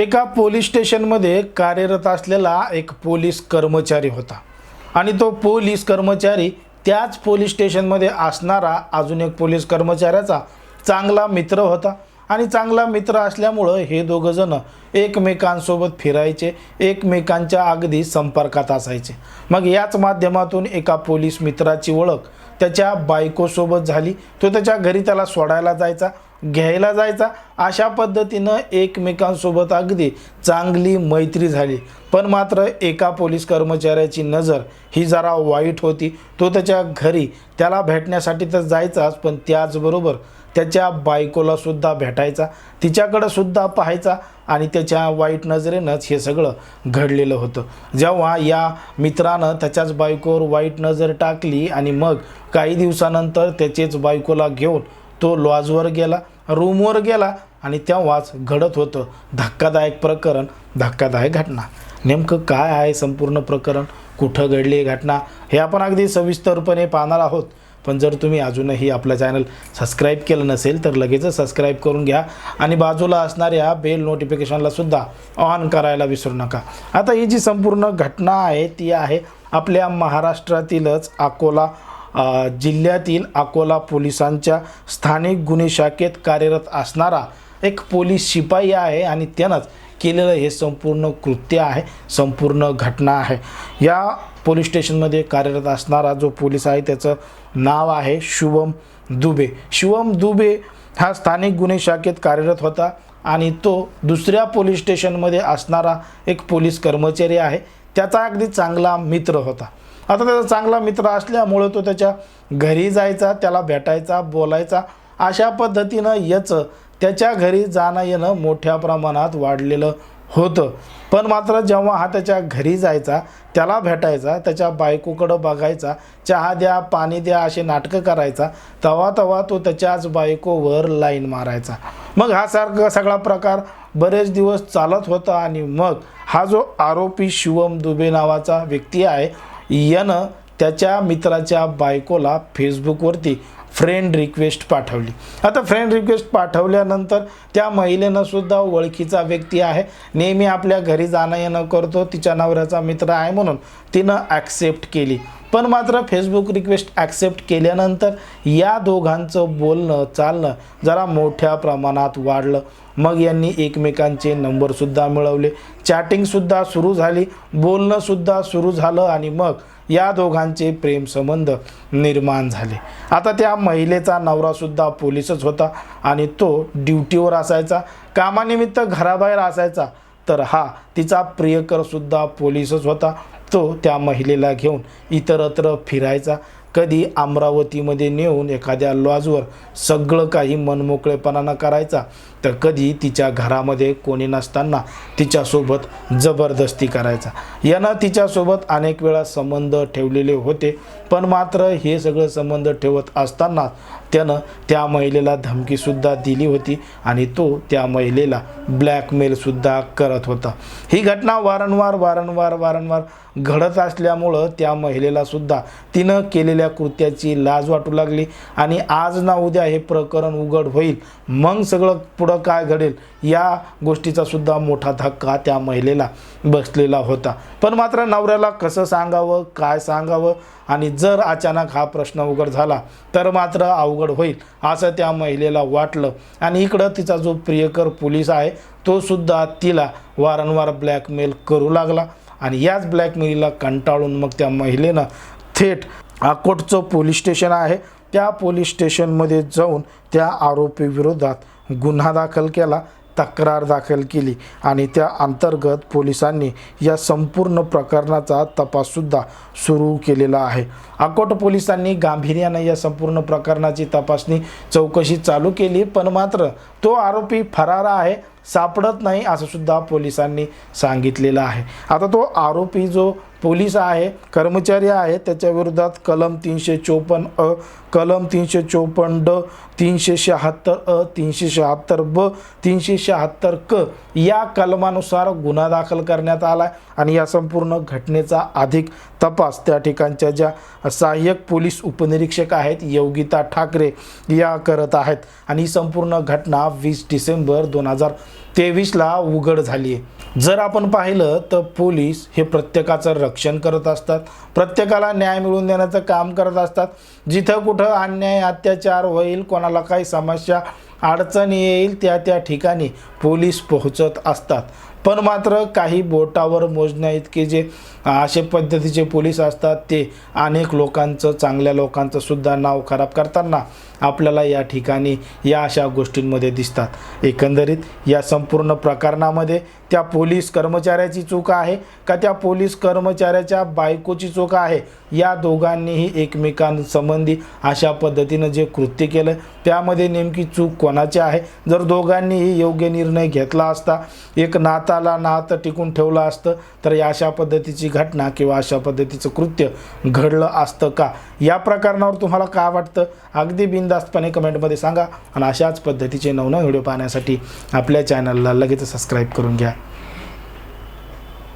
एका पोलीस स्टेशनमध्ये कार्यरत असलेला एक पोलीस कर्मचारी होता. आणि तो पोलीस कर्मचारी त्याच पोलीस स्टेशनमध्ये असणारा अजून एक पोलीस कर्मचाऱ्याचा चांगला मित्र होता. आणि चांगला मित्र असल्यामुळं हे दोघंजणं एकमेकांसोबत फिरायचे एकमेकांच्या अगदी संपर्कात असायचे. मग याच माध्यमातून एका पोलीस मित्राची ओळख त्याच्या बायकोसोबत झाली. तो त्याच्या घरी त्याला सोडायला जायचा. घ्यायला जायचा. अशा पद्धतीनं एकमेकांसोबत अगदी चांगली मैत्री झाली. पण मात्र एका पोलीस कर्मचाऱ्याची नजर ही जरा वाईट होती. तो त्याच्या घरी त्याला भेटण्यासाठी तर जायचाच पण त्याचबरोबर त्याच्या बायकोलासुद्धा भेटायचा तिच्याकडं सुद्धा पाहायचा आणि त्याच्या वाईट नजरेनंच हे सगळं घडलेलं होतं. जेव्हा या मित्रानं त्याच्याच बायकोवर वाईट नजर टाकली आणि मग काही दिवसानंतर त्याचेच बायकोला घेऊन तो लॉजवर गेला रूमवर गेला आणि तेव्हाच घडत होतं. धक्कादायक प्रकरण धक्कादायक घटना. नेमकं काय आहे संपूर्ण प्रकरण? कुठं घडली आहे घटना? हे आपण अगदी सविस्तरपणे पाहणार आहोत. पण जर तुम्ही अजूनही आपलं चॅनल सबस्क्राईब केलं नसेल तर लगेचच सबस्क्राईब करून घ्या आणि बाजूला असणाऱ्या बेल नोटिफिकेशनला सुद्धा ऑन करायला विसरू नका. आता ही जी संपूर्ण घटना आहे ती आहे आपल्या महाराष्ट्रातीलच अकोला जिल्ह्यातील अकोला पोलिसांच्या स्थानिक गुन्हे शाखेत कार्यरत असणारा एक पोलीस शिपाई आहे आणि त्यानंच केलेलं हे संपूर्ण कृत्य आहे संपूर्ण घटना आहे. या पोलीस स्टेशनमध्ये कार्यरत असणारा जो पोलीस आहे त्याचं नाव आहे शुभम दुबे. शुभम दुबे हा स्थानिक गुन्हे शाखेत कार्यरत होता आणि तो दुसऱ्या पोलीस स्टेशनमध्ये असणारा एक पोलीस कर्मचारी आहे. त्याचा अगदी चांगला मित्र होता. आता त्याचा चांगला मित्र असल्यामुळं तो त्याच्या घरी जायचा त्याला भेटायचा बोलायचा. अशा पद्धतीनं याचं त्याच्या घरी जाणं येणं मोठ्या प्रमाणात वाढलेलं होतं. पण मात्र जेव्हा हा त्याच्या घरी जायचा त्याला भेटायचा त्याच्या बायकोकडं बघायचा चहा द्या पाणी द्या असे नाटकं करायचा तेव्हा तेव्हा तो त्याच्याच बायकोवर लाईन मारायचा. मग हा सारखा सगळा प्रकार बरेच दिवस चालत होता आणि मग हा जो आरोपी शिवम दुबे नावाचा व्यक्ती आहे यानं त्याच्या मित्राच्या बायकोला फेसबुकवरती फ्रेंड रिक्वेस्ट पाठवली. आता फ्रेंड रिक्वेस्ट पाठवल्यानंतर त्या महिलेनं सुद्धा ओळखीचा व्यक्ती आहे. नेहमी आपल्या घरी जाणं येणं करतो तिच्या नवऱ्याचा मित्र आहे म्हणून तिनं ॲक्सेप्ट केली. पण मात्र फेसबुक रिक्वेस्ट ॲक्सेप्ट केल्यानंतर या दोघांचं बोलणं चालणं जरा मोठ्या प्रमाणात वाढलं. मग यांनी एकमेकांचे नंबरसुद्धा मिळवले. चॅटिंगसुद्धा सुरू झाली. बोलणंसुद्धा सुरू झालं आणि मग या दोघांचे प्रेमसंबंध निर्माण झाले. आता त्या महिलेचा नवरासुद्धा पोलीसच होता आणि तो ड्युटीवर असायचा. कामानिमित्त घराबाहेर असायचा. तर हा तिचा प्रियकरसुद्धा पोलीसच होता. तो त्या महिलेला घेऊन इतरत्र फिरायचा. कधी अमरावतीमध्ये नेऊन एखाद्या लॉजवर सगळं काही मनमोकळेपणानं करायचा. तर कधी तिच्या घरामध्ये कोणी नसताना तिच्यासोबत जबरदस्ती करायचा. यानं तिच्यासोबत अनेक वेळा संबंध ठेवलेले होते पण मात्र हे सगळं संबंध ठेवत असताना त्यानं त्या महिलेला धमकीसुद्धा दिली होती आणि तो त्या महिलेला ब्लॅकमेलसुद्धा करत होता. ही घटना वारंवार वारंवार वारंवार घडत असल्यामुळं त्या महिलेलासुद्धा तिनं केलेल्या कृत्याची लाज वाटू लागली आणि आज ना उद्या हे प्रकरण उघड होईल मग सगळं पुढं काय घडेल या गोष्टीचा सुद्धा मोठा धक्का त्या महिलेला बसलेला होता. पण मात्र नवऱ्याला कसं सांगावं काय सांगावं आणि जर अचानक हा प्रश्न उघड झाला तर मात्र अवघड होईल असं त्या महिलेला वाटलं. आणि इकडं तिचा जो प्रियकर पोलीस आहे तो सुद्धा तिला वारंवार ब्लॅकमेल करू लागला आणि याच ब्लॅकमेलला कंटाळून मग त्या महिलेनं थेट अकोटचं पोलीस स्टेशन आहे. त्या पोलीस स्टेशनमध्ये जाऊन त्या आरोपीविरोधात गुन्हा दाखल केला तक्रार दाखल केली आणि त्या अंतर्गत पोलिसांनी या संपूर्ण प्रकरणाचा तपाससुद्धा सुरू केलेला आहे. अकोट पोलिसांनी गांभीर्यानं या संपूर्ण प्रकरणाची तपासणी चौकशी चालू केली पण मात्र तो आरोपी फरार आहे. सापडत नाही असं सुद्धा पोलिसांनी सांगितलेलं आहे. आता तो आरोपी जो पोलीस आहे कर्मचारी आहे त्याच्याविरोधात कलम तीनशे चोपन्न अ कलम तीनशे चोपन्न ड तीनशे शहात्तर अ तीनशे शहात्तर ब तीनशे शहात्तर क या कलमानुसार गुन्हा दाखल करण्यात आला आणि या संपूर्ण घटनेचा अधिक तपास त्या ठिकाणच्या ज्या सहाय्यक पोलीस उपनिरीक्षक आहेत योगिता ठाकरे या करत आहेत. आणि ही संपूर्ण घटना वीस डिसेंबर दोन हजार तेवीसला उघड झाली आहे. जर आपण पाहिलं तर पोलीस हे प्रत्येकाचं रक्षण करत असतात. प्रत्येकाला न्याय मिळवून देण्याचं काम करत असतात. जिथं कुठं अन्याय अत्याचार होईल कोणाला काही समस्या अडचण येईल त्या त्या ठिकाणी पोलीस पोहोचत असतात. पण मात्र काही बोटावर मोजण्या इतके जे असे पद्धतीचे पोलीस असतात ते अनेक लोकांचं चांगल्या लोकांचं सुद्धा नाव खराब करताना आपल्याला या ठिकाणी या अशा गोष्टींमध्ये दिसतात. एकंदरीत या संपूर्ण प्रकरणामध्ये त्या पोलीस कर्मचाऱ्याची चूक आहे का त्या पोलीस कर्मचाऱ्याच्या बायकोची चूक आहे? या दोघांनीही एकमेकांसंबंधी अशा पद्धतीनं जे कृत्य केलं त्यामध्ये नेमकी चूक कोणाची आहे? जर दोघांनीही योग्य निर्णय घेतला असता एक नाताला नातं टिकून ठेवलं असतं तर या अशा पद्धतीची घटना किंवा अशा पद्धतीचं कृत्य घडलं असतं का? या प्रकरणावर तुम्हाला का वाटतं? अगदी बिनधास्तपणे कमेंटमध्ये सांगा. आणि अशाच पद्धतीचे नवनव व्हिडिओ पाहण्यासाठी आपल्या चॅनलला लगेच सबस्क्राईब करून घ्या.